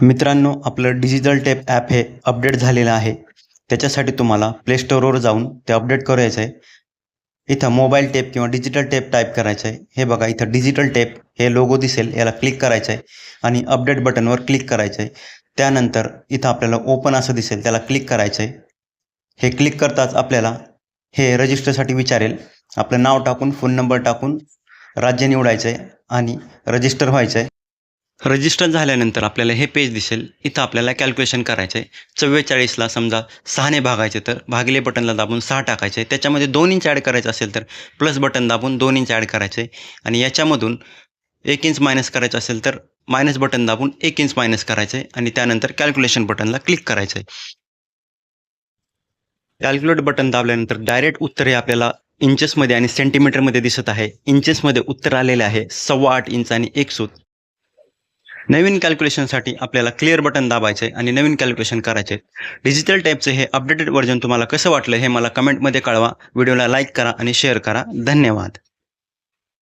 मित्रांनो आपलं digital tape app हे अपडेट झालेलं आहे. त्याच्यासाठी तुम्हाला प्ले स्टोअरवर जाऊन ते अपडेट करायचं आहे इथं मोबाईल टेप किंवा डिजिटल टेप टाईप करायचं आहे हे बघा इथं डिजिटल टेप हे लोगो दिसेल याला क्लिक करायचं आहे आणि अपडेट बटनवर क्लिक करायचं आहे त्यानंतर इथं आपल्याला ओपन असं दिसेल त्याला क्लिक करायचं आहे हे क्लिक करताच आपल्याला हे रजिस्टरसाठी विचारेल. आपलं नाव टाकून फोन नंबर टाकून राज्य निवडायचं आहे आणि रजिस्टर व्हायचं आहे रजिस्टर झाल्यानंतर आपल्याला हे पेज दिसेल. इथं आपल्याला कॅल्क्युलेशन करायचं आहे चव्वेचाळीसला समजा सहाने भागायचे तर भागिले बटनला दाबून सहा टाकायचे. त्याच्यामध्ये दोन इंच ॲड करायचं असेल तर प्लस बटन दाबून दोन इंच ॲड करायचे. आणि याच्यामधून एक इंच मायनस करायचं असेल तर मायनस बटन दाबून एक इंच मायनस करायचं. आहे आणि त्यानंतर कॅल्क्युलेशन बटनला क्लिक करायचं आहे कॅल्क्युलेट बटन दाबल्यानंतर डायरेक्ट उत्तर हे आपल्याला इंचेसमध्ये आणि सेंटीमीटरमध्ये दिसत आहे. इंचेसमध्ये उत्तर आलेले आहे सव्वा आठ इंच आणि एक सूत. नवीन कॅल्क्युलेशनसाठी आपल्याला क्लिअर बटन दाबायचं आहे आणि नवीन कॅल्क्युलेशन करायचे डिजिटल टाईपचं हे अपडेटेड व्हर्जन तुम्हाला कसं वाटलं हे मला कमेंटमध्ये कळवा. व्हिडिओला लाईक करा आणि शेअर करा. धन्यवाद.